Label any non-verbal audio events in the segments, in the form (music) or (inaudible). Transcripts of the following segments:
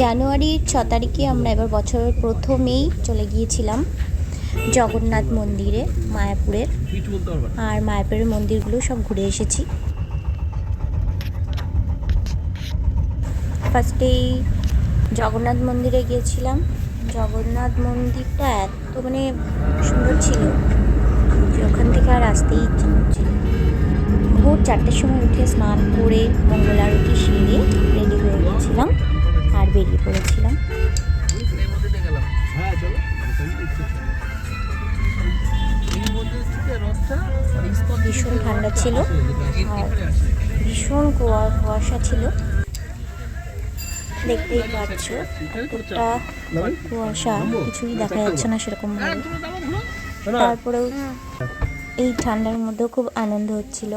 জানুয়ারির ছ তারিখে আমরা এবার বছরের প্রথমেই চলে গিয়েছিলাম জগন্নাথ মন্দিরে, মায়াপুরের। আর মায়াপুরের মন্দিরগুলো সব ঘুরে এসেছি। ফার্স্টেই জগন্নাথ মন্দিরে গিয়েছিলাম। জগন্নাথ মন্দিরটা এত মানে সুন্দর ছিল যে ওখান থেকে আর আসতেই ইচ্ছে হচ্ছিল ভোর চারটের সময় উঠে স্নান করে মঙ্গল আরতি সেরে রেডি হয়ে গেছিলাম আর বেরিয়ে পড়েছিলাম। ভীষণ ঠান্ডা ছিল আর ভীষণ কুয়া কুয়াশা ছিল। দেখতেই পাচ্ছ, এতটা কুয়াশা, কিছুই দেখা যাচ্ছে না সেরকম ভাবে। তারপরেও এই ঠান্ডার মধ্যেও খুব আনন্দ হচ্ছিল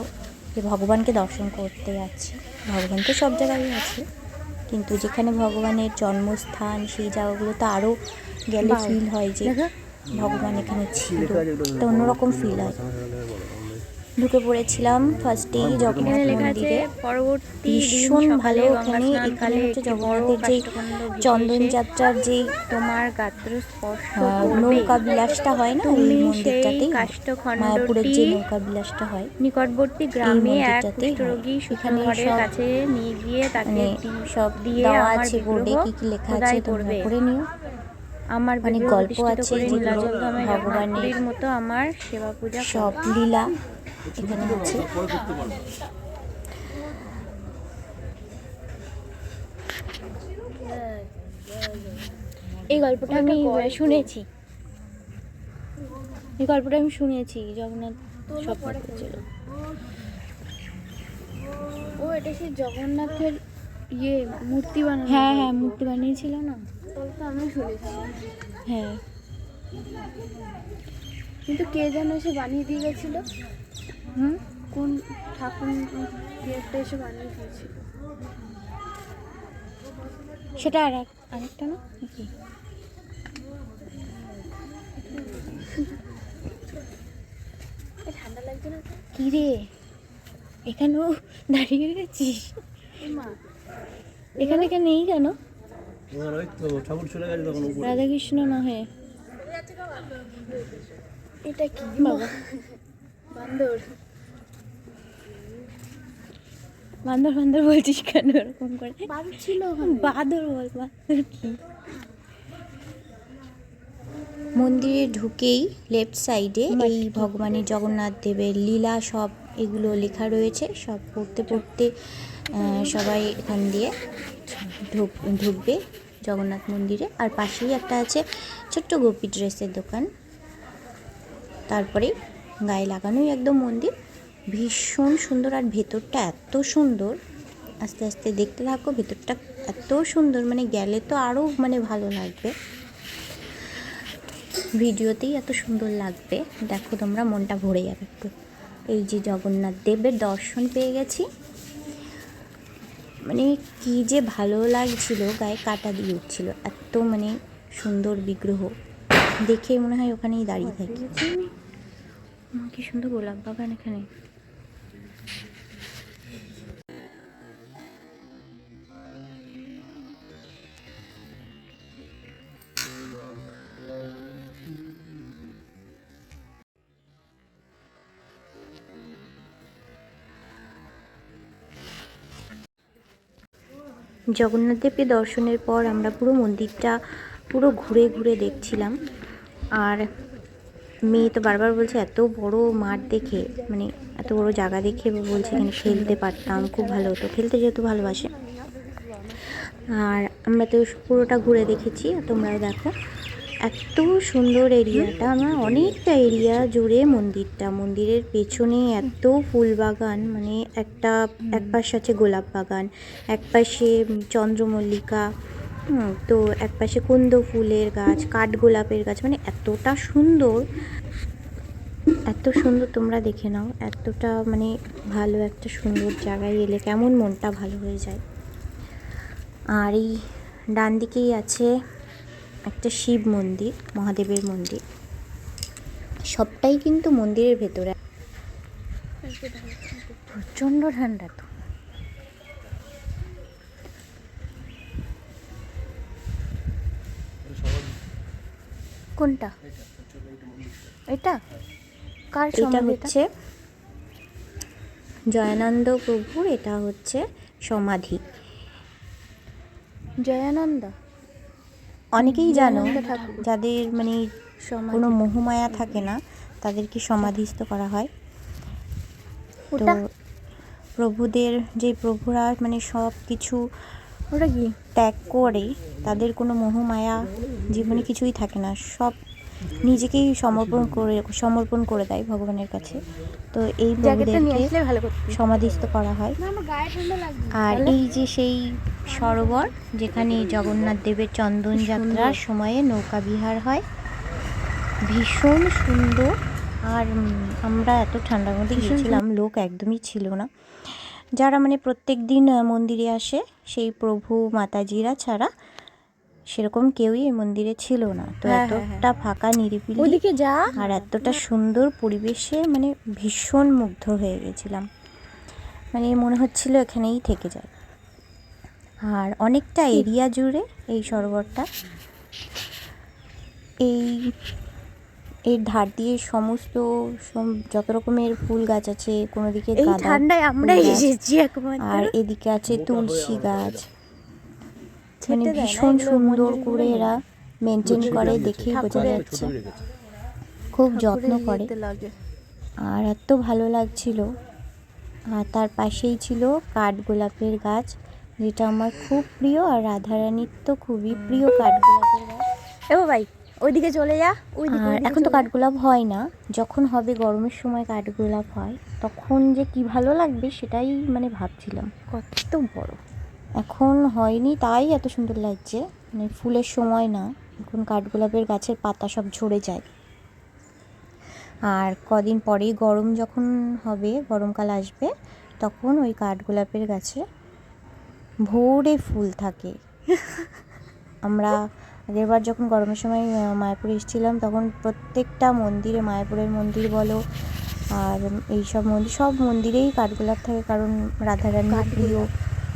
যে ভগবানকে দর্শন করতে যাচ্ছি। ভগবান তো সব জায়গায় আছে। কিন্তু যেখানে ভগবানের জন্মস্থান সেই জায়গাগুলো তো আরও গেলে ফিল হয় যে ভগবান এখানে ছিল। তো অন্যরকম ফিল হয়। ঢুকে পড়েছিলাম ফার্স্টেই জগন্নাথ মন্দিরে। পরবর্তী ভীষণ ভালো ওখানে এখানে হচ্ছে জগন্নাথের যে চন্দন যাত্রার যে তোমার গাত্র নৌকা বিলাসটা হয় না ওই তুমি মায়াপুরের যে নৌকা বিলাসটা হয় নিকটবর্তী গ্রামে এক। কুষ্ঠরোগী এখানে কাছে নিয়ে গিয়ে তাকে মানে সব দিয়ে দেওয়া আছে বোর্ডে কি কি লেখা আছে তোমরা পড়ে নিও। আমার মানে গল্প আছে যেগুলো ভগবানের মতো আমার সেবা পূজা সব লীলা। এখানে পারব। এই গল্পটা আমি শুনেছি। এই গল্পটা আমি শুনেছি জগন্নাথ স্বপ্ন করেছিল ও এটা সেই জগন্নাথের ইয়ে মূর্তি বানানো হ্যাঁ হ্যাঁ মূর্তি বানিয়েছিল না? গল্প আমি শুনেছি। হ্যাঁ। কিন্তু কে যেন এসে বানিয়ে দিয়ে গেছিল? হুম? কোন ঠাকুর কে একটা এসে বানিয়ে দিয়েছিল? সেটা আর এক- আরেকটা না? এ ঠান্ডা লাগছে না কি রে? এখানেও দাঁড়িয়ে গেছিস এখানে কেন নেই কেন? এবার ওই তো ঠাকুর চলে গেছে তখন উপরে। রাধাকৃষ্ণ না হয়ে। এটা কি? বাবা। বান্দর। বান্দর বান্দর বলছিস কেন এরকম করে? বান্দর ছিল বাদর বল বাদর কি? মন্দিরে ঢুকেই লেফট সাইডে এই ভগবানের জগন্নাথ দেবের লীলা সব এগুলো লেখা রয়েছে। সব পড়তে পড়তে সবাই এখান দিয়ে ঢুক ঢুকবে জগন্নাথ মন্দিরে। আর পাশেই একটা আছে ছোট্ট গোপী ড্রেসের দোকান। তারপরে গায়ে লাগানোই একদম মন্দির। ভীষণ সুন্দর আর ভেতরটা এত সুন্দর। আস্তে আস্তে দেখতে থাকো, ভেতরটা এত সুন্দর মানে গেলে তো আরও মানে ভালো লাগবে। ভিডিওতেই এত সুন্দর লাগবে। দেখো তোমরা, মনটা ভরে যাবে একটু এই যে জগন্নাথ দেবের দর্শন পেয়ে গেছি। মানে কি যে ভালো লাগছিল, গায়ে কাটা দিয়ে উঠছিল। এত মানে সুন্দর বিগ্রহ। দেখে মনে হয় ওখানেই দাঁড়িয়ে থাকি। কি সুন্দর গোলাপ বাগান এখানে। জগন্নাথ দেবকে দর্শনের পর আমরা পুরো মন্দিরটা পুরো ঘুরে ঘুরে দেখছিলাম। আর মেয়ে তো বারবার বলছে, এত বড় মাঠ দেখে মানে এত বড় জায়গা দেখে বলছে এখানে খেলতে পারতাম, খুব ভালো হতো। খেলতে যেহেতু ভালোবাসে। আর আমরা তো পুরোটা ঘুরে দেখেছি, তোমরাও দেখো। এত সুন্দর এরিয়াটা, আমরা অনেকটা এরিয়া জুড়ে মন্দিরটা। মন্দিরের পেছনে এত ফুল বাগান মানে একটা এক পাশে আছে গোলাপ বাগান এক পাশে চন্দ্রমল্লিকা তো এক পাশে কুন্দ ফুলের গাছ, কাঠগোলাপের গাছ মানে এতটা সুন্দর, এত সুন্দর তোমরা দেখে নাও, এতটা মানে ভালো একটা সুন্দর জায়গায় এলে কেমন মনটা ভালো হয়ে যায়। আর এই ডান দিকেই আছে একটা শিব মন্দির, মহাদেবের মন্দির। সবটাই কিন্তু মন্দিরের ভেতরে। প্রচণ্ড ঠান্ডা তো। কোনটা? এটা? কার এটা সমাধি হচ্ছে জয়ানন্দ প্রভুর এটা হচ্ছে সমাধি। জয়ানন্দ? অনেকেই জানো যাদের মানে কোনো মোহমায়া থাকে না তাদেরকে সমাধিস্থ করা হয়। তো প্রভুদের যে প্রভুরা মানে সব কিছু ওটা কি? ত্যাগ করে তাদের কোনো মোহমায়া জীবনে কিছুই থাকে না। সব নিজেকেই সমর্পণ করে সমর্পণ করে দেয় ভগবানের কাছে। তো এই প্রভুদেরকে সমাধিস্থ করা হয়। আর এই যে সেই সরোবর যেখানে জগন্নাথ দেবের চন্দন যাত্রার সময়ে নৌকা বিহার হয় ভীষণ সুন্দর। আর আমরা এত ঠান্ডার মধ্যে গিয়েছিলাম লোক একদমই ছিল না। যারা মানে প্রত্যেক দিন মন্দিরে আসে সেই প্রভু মাতাজিরা ছাড়া সেরকম কেউই এই মন্দিরে ছিল না। তো হ্যাঁ, হ্যাঁ, এতটা ফাঁকা নিরিবিলি ওদিকে যা। আর এতটা সুন্দর পরিবেশে মানে ভীষণ মুগ্ধ হয়ে গেছিলাম। মানে মনে হচ্ছিল এখানেই থেকে যায়। আর অনেকটা এরিয়া জুড়ে এই সরোবরটা। এই এর ধার দিয়ে সমস্ত যত রকমের ফুল গাছ আছে কোনো দিকে এই ঠান্ডায় আমরা এসেছি একমাত্র। আর এদিকে আছে তুলসী গাছ। মানে ভীষণ সুন্দর করে এরা মেনটেন করে দেখেই বোঝা যাচ্ছে। খুব যত্ন করে। আর এত ভালো লাগছিল। আর তার পাশেই ছিল কাঠগোলাপের গাছ যেটা আমার খুব প্রিয় আর রাধারানীর তো খুবই প্রিয় কাঠগোলাপের গাছ। এ ভাই ওইদিকে চলে যা ওইদিকে আর এখন তো কাঠগোলাপ হয় না। যখন হবে গরমের সময় কাঠগোলাপ হয় তখন যে কি ভালো লাগবে সেটাই মানে ভাবছিলাম। কত বড়। এখন হয়নি তাই এত সুন্দর লাগছে। মানে ফুলের সময় না এখন কাঠগোলাপের গাছের পাতা সব ঝরে যায়। আর কদিন পরেই গরম যখন হবে গরমকাল আসবে তখন ওই কাঠগোলাপের গাছে ভোরে ফুল থাকে। (laughs) আমরা আগেরবার যখন গরমের সময় মায়াপুরে এসেছিলাম তখন প্রত্যেকটা মন্দিরে মায়াপুরের মন্দির বলো আর এই সব মন্দির সব মন্দিরেই কাঠগোলাপ থাকে কারণ রাধারানীর প্রিয়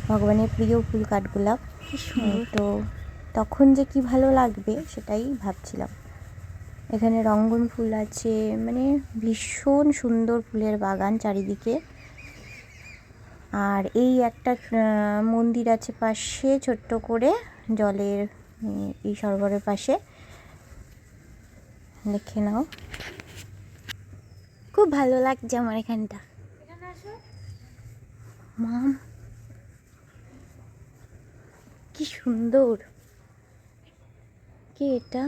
ভগবানের প্রিয় ফুল কাঠগোলাপ। তো তখন যে কি ভালো লাগবে সেটাই ভাবছিলাম। এখানে রঙ্গন ফুল আছে মানে ভীষণ সুন্দর ফুলের বাগান চারিদিকে। আর এই একটা মন্দির আছে পাশে ছোট্ট করে জলের এই সরোবরের পাশে। দেখে নাও। খুব ভালো লাগছে আমার এখানটা। মাম কি সুন্দর। কি এটা?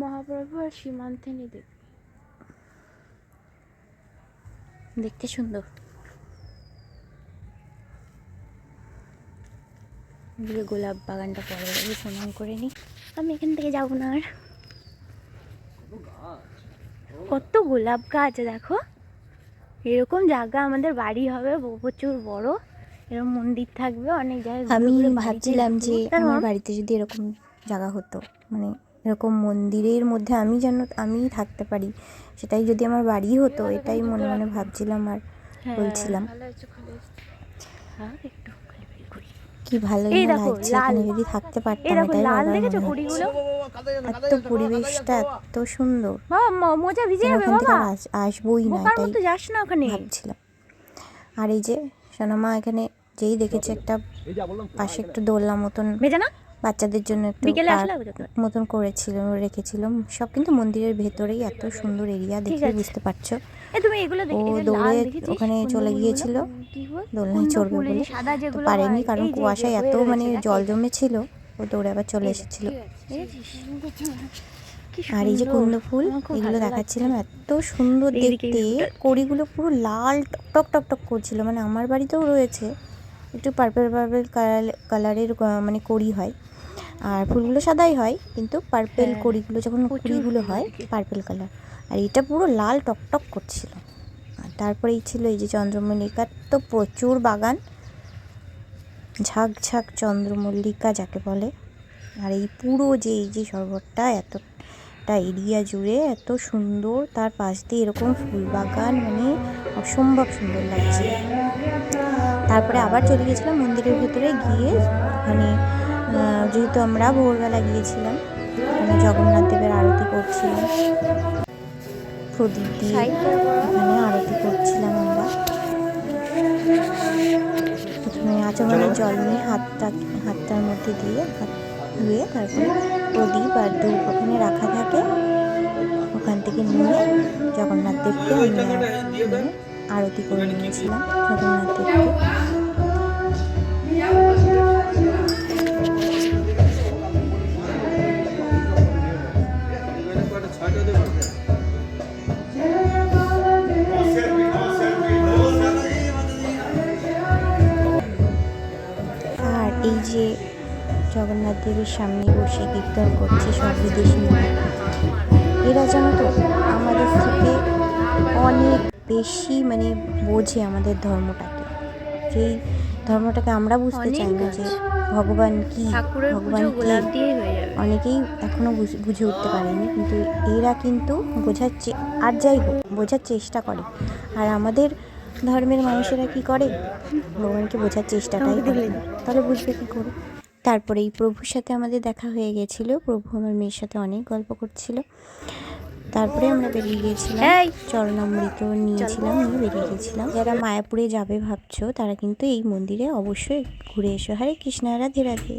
মহাপ্রভু আর সীমান্তিনী দেব দেখতে সুন্দর। এদিকে গোলাপ বাগানটা পরে যাবে প্রণাম করে নিই আমি এখান থেকে যাব না আর। কত গোলাপ গাছ দেখো। এরকম জায়গা আমাদের বাড়ি হবে প্রচুর বড়। এরকম মন্দির থাকবে অনেক জায়গায় আমি ভাবছিলাম যে আমার বাড়িতে যদি এরকম জায়গা হতো মানে এরকম মন্দিরের মধ্যে আমি যেন আমি থাকতে পারি সেটাই যদি আমার বাড়ি হতো এটাই মনে মনে ভাবছিলাম আর হ্যাঁ, বলছিলাম। ভালো হয়েছে, ভালো হয়েছে। আর একটু ঘুরে ঘুরি। কি ভালো লাগছে এখানে যদি থাকতে পারতাম এটাই লাল দেখেছ পুরিগুলো এত পরিবেশটা এত সুন্দর। বাবা ম- মোজা ভিজে যাবে বাবা। আসবোই না এটাই তো যাস না ওখানে। ভাবছিলাম। আর এই যে সোনামা এখানে যেই দেখেছে একটা পাশে একটু দোলনা মতন বাচ্চাদের জন্য একটু। মতন করেছিল রেখেছিল সব কিন্তু মন্দিরের ভেতরেই এত সুন্দর এরিয়া দেখে বুঝতে পারছ। তুমি এগুলো ও দৌড়ে ওখানে চলে গিয়েছিল। দোলনায় চড়বে বলে। পারেনি কারণ কুয়াশায় এত মানে জল জমেছিল ও দৌড়ে আবার চলে এসেছিল। আর এই যে। কুন্দ ফুল এগুলো দেখাচ্ছিলাম এত সুন্দর দেখতে। কড়িগুলো পুরো লাল টক টক টক করছিল। মানে আমার বাড়িতেও রয়েছে। একটু পার্পেল পার্পেল কালারের মানে কড়ি হয়। আর ফুলগুলো সাদাই হয় কিন্তু পার্পেল হ্যাঁ, কড়িগুলো যখন কুড়িগুলো হয়। পার্পেল কালার আর এটা পুরো লাল টক টক করছিল। আর তারপরেই ছিল এই যে চন্দ্রমল্লিকার তো প্রচুর বাগান। ঝাঁক ঝাঁক চন্দ্রমল্লিকা যাকে বলে। আর এই পুরো যে এই যে সরোবরটা এতটা এরিয়া জুড়ে এত সুন্দর তার পাশ দিয়ে এরকম ফুল বাগান মানে অসম্ভব সুন্দর লাগছে। তারপরে আবার চলে গেছিলাম মন্দিরের ভেতরে গিয়ে মানে যেহেতু আমরা ভোরবেলা গিয়েছিলাম এখানে জগন্নাথ দেবের আরতি করছিলাম। প্রদীপ দিয়ে এখানে আরতি করছিলাম আমরা। প্রথমে আচমনের জল নিয়ে হাতটা হাতটার মধ্যে দিয়ে হাত ধুয়ে তারপরে প্রদীপ আর ধূপ ওখানে রাখা থাকে। ওখান থেকে নিয়ে জগন্নাথ দেবকে আমরা আরতি করে নিয়েছিলাম। জগন্নাথ দেবকে দেবের সামনে বসে কীর্তন করছে সব বিদেশি এরা জানো তো আমাদের থেকে অনেক বেশি মানে বোঝে আমাদের ধর্মটাকে। যেই ধর্মটাকে আমরা বুঝতে চাই না যে ভগবান কি ভগবান কি। হয়ে অনেকেই এখনও বুঝ- বুঝে উঠতে পারেনি কিন্তু এরা কিন্তু বোঝার চে- আর যাই হোক বোঝার চেষ্টা করে। আর আমাদের ধর্মের মানুষেরা কি করে? ভগবানকে বোঝার চেষ্টাটাই করে। তাহলে বুঝবে কি করে? তারপরে এই প্রভুর সাথে আমাদের দেখা হয়ে গেছিল। প্রভু আমার মেয়ের সাথে অনেক গল্প করছিল। তারপরে আমরা বেরিয়ে গিয়েছিলাম। এই! চরণামৃত নিয়েছিলাম নিয়ে বেরিয়ে গেছিলাম যারা মায়াপুরে যাবে ভাবছ তারা কিন্তু এই মন্দিরে অবশ্যই ঘুরে এসো। হরে কৃষ্ণ রাধে রাধে।